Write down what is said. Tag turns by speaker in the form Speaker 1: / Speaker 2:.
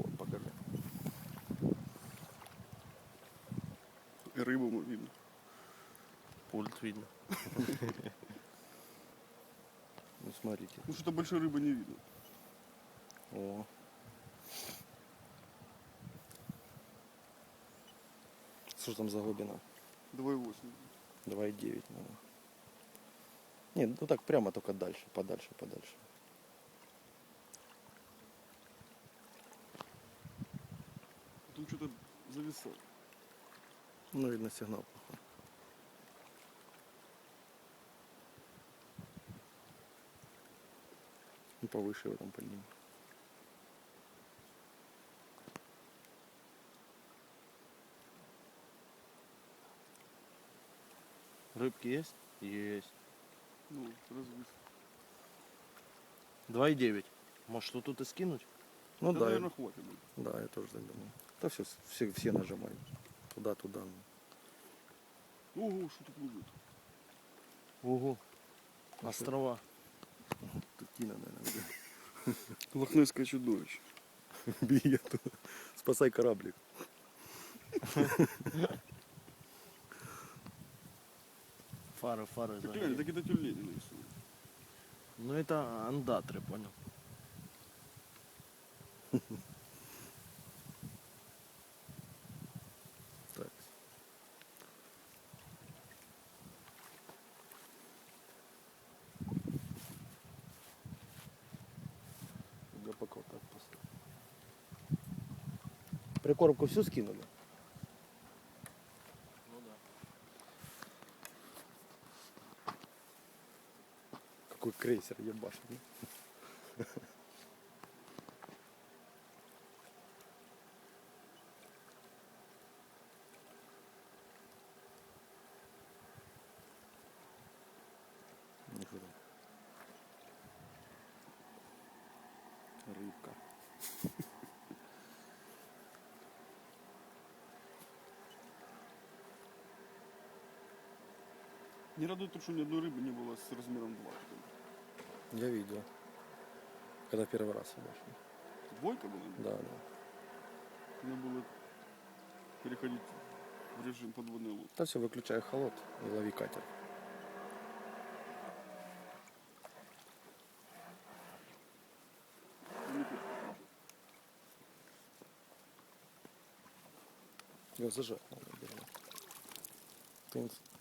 Speaker 1: вам покажу. И рыбу видно.
Speaker 2: Пульт видно.
Speaker 3: Ну смотрите.
Speaker 1: Ну что-то больше рыбы не видно.
Speaker 3: О. Что там за глубина?
Speaker 1: 2,8.
Speaker 3: 2,9, наверное. Нет, ну так прямо только дальше, подальше, подальше.
Speaker 1: Что-то зависало.
Speaker 3: Ну, видно, сигнал плохой. Ну, повыше в этом поднимем.
Speaker 2: Рыбки есть? Есть.
Speaker 1: Ну, развис.
Speaker 2: 2,9. Может, что тут и скинуть?
Speaker 3: Ну
Speaker 1: да,
Speaker 3: да,
Speaker 1: наверное, хватит.
Speaker 3: да, я тоже так думаю. Да все, все, все нажимают. Туда, туда.
Speaker 1: Ого, что тут плывет?
Speaker 2: Ого. Острова.
Speaker 3: Тут Тина, наверное.
Speaker 1: Лохнесское чудовище.
Speaker 3: Бей оттуда. Спасай кораблик.
Speaker 2: Фары, фары.
Speaker 1: Так
Speaker 2: да.
Speaker 1: глянь, так это тюлени нарисованы.
Speaker 2: Ну это андатры, понял.
Speaker 3: Так. Я пока вот так поставлю. Прикормку всю скинули?
Speaker 2: Ну да.
Speaker 3: Какой крейсер ебашит. Рыбка.
Speaker 1: Не радует то, что ни одной рыбы не было с размером 2.
Speaker 3: Я видел. Когда первый раз шли.
Speaker 1: Двойка была?
Speaker 3: Да, да.
Speaker 1: Надо было переходить в режим подводной лодки.
Speaker 3: Да все, выключай холод и лови катер. Я зажать надо принципе.